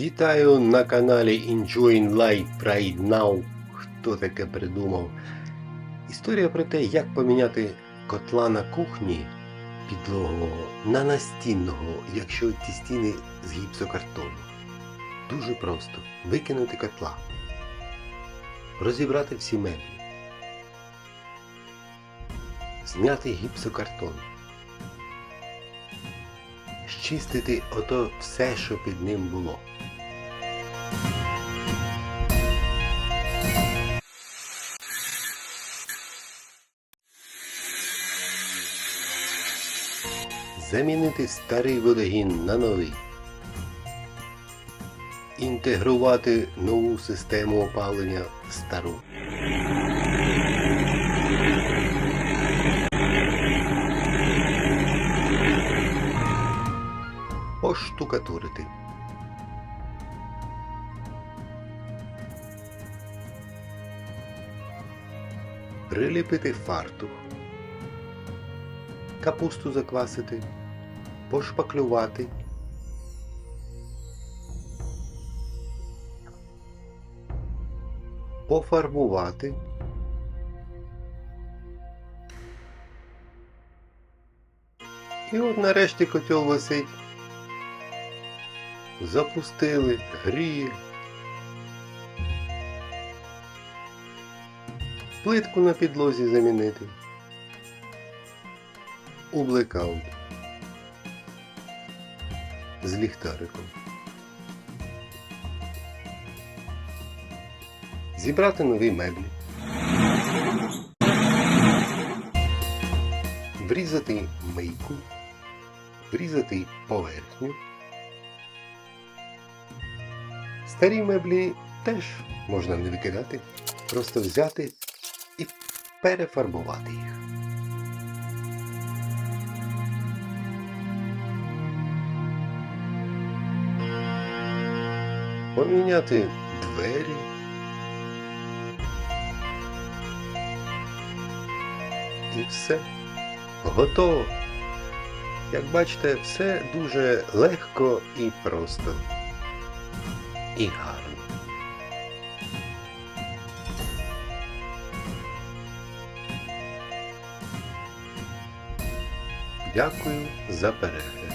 Вітаю на каналі Enjoying Life Right Now. Хто таке придумав? Історія про те, як поміняти котла на кухні підлогового на настінного, якщо ті стіни з гіпсокартону. Дуже просто. Викинути котла. Розібрати всі меблі. Зняти гіпсокартон. Щистити ото все, що під ним було. Замінити старий водогін на новий. Інтегрувати нову систему опалення в стару. Поштукатурити. Приліпити фартух. Капусту заквасити. Пошпаклювати. Пофарбувати. І от нарешті котел висить. Запустили, гріє. Плитку на підлозі замінити. У. З ліхтариком. Зібрати нові меблі. Врізати мийку. Врізати поверхню. Старі меблі теж можна не викидати, просто взяти і перефарбувати їх. Поміняти двері. І все. Готово. Як бачите, все дуже легко і просто. І гарно. Дякую за перегляд.